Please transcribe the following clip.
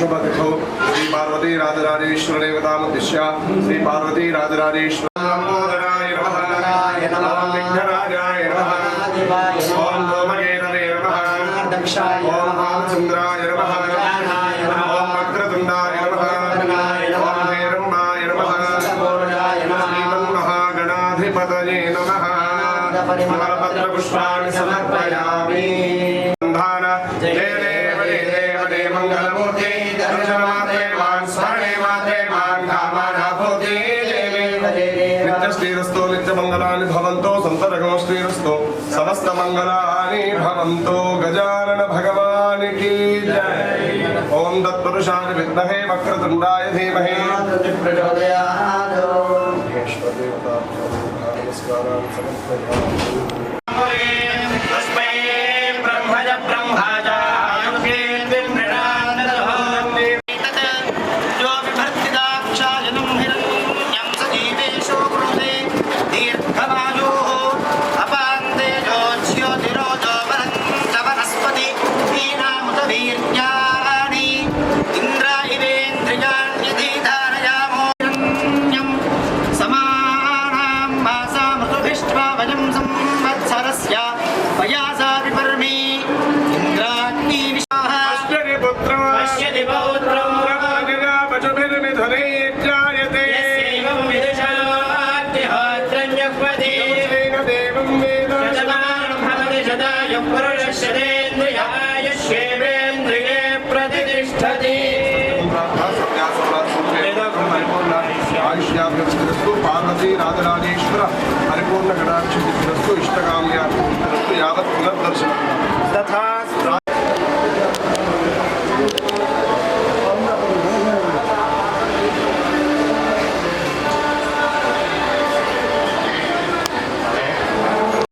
शुभतिथौ श्री पार्वती राजराजेश्वर देवतामुद्दिश्य श्री पार्वती राजराजेश्वर लंबोदराय नमः ओम विघ्नराजाय नमः ओम धूमकेतवे नमः ओम भालचंद्राय फलपत्रपुष्पाणि समर्पयामि बन्धान जय देव जय देव जय मङ्गलमूर्ते दर्शनमात्रे मान् स्मरणे मात्रे मान् कामानाभूते नित्यश्रीरस्तो नित्यमङ्गलानि भवन्तो सन्तरगो श्रीरस्तो समस्तमङ्गलानि भवन्तो गजानन भगवान् की जय ॐ तत्पुरुषाय विद्महे वक्रतुण्डाय धीमहि नमस्कारान् నమస్కారాలు. సమర్పయామి दृष्ट्वा वयं संवत्सरस्य वयासा विपर्मे इन्द्राग्निविशाः पश्यति पुत्रं पश्यति पौत्रं प्रमागगापचुभिर्मिथुनैर्जायते यस्यैवं विदुषाद्यहात्रं यक्वति देवं वेद शतमानं भवति शताय पुरुषशतेन्द्रियायश्वेन्द्रिये प्रतिष्ठति पार्वती राजराजेश्वर। पूर्णकटाक्षं विघ्नस्तु इष्टकाम्यार्थं तथा